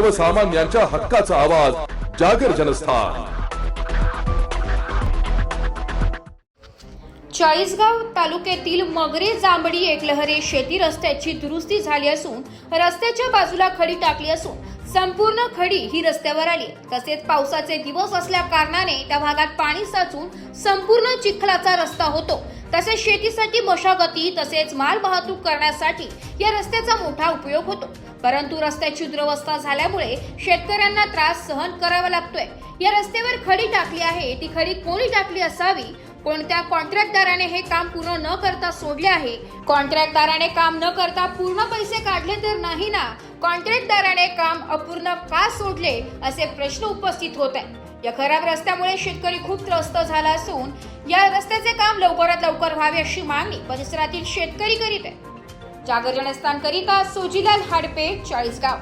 सर्वसामान्यांच्या हक्काचा आवाज जागर जनस्थान. चाळीसगाव तालुक्यातील मगरे जांभडी एकलहरे शेती रस्त्याची दुरुस्ती झाली असून रस्त्याच्या बाजूला खडी टाकली असून संपूर्ण खडी ही रस्त्यावर आली. तसेच पावसाचे दिवस असल्या कारणाने त्या भागात पाणी साचून संपूर्ण चिखलाचा रस्ता होतो. तसेच शेतीसाठी मशागती तसेच माल वाहतूक करण्यासाठी या रस्त्याचा मोठा उपयोग होतो. परंतु रस्त्याची दुरवस्था झाल्यामुळे शेतकऱ्यांना त्रास सहन करावा लागतोय. या रस्त्यावर खडी टाकली आहे ती खडी कोणी टाकली असावी? कोणत्या कॉन्ट्रॅक्टदाराने हे काम पूर्ण न करता सोडले आहे? कॉन्ट्रॅक्टदाराने काम न करता पूर्ण पैसे काढले तर नाही ना? कॉन्ट्रॅक्टदाराने काम अपूर्ण का सोडले? असे प्रश्न उपस्थित होत आहे या खराब रस्त्यामुळे शेतकरी खूप त्रस्त झाला असून या रस्त्याचे काम लवकरात लवकर व्हावे अशी मागणी परिसरातील शेतकरी करीत आहे जागर जनस्थान करिता सोजीलाल हाडपे चाळीसगाव.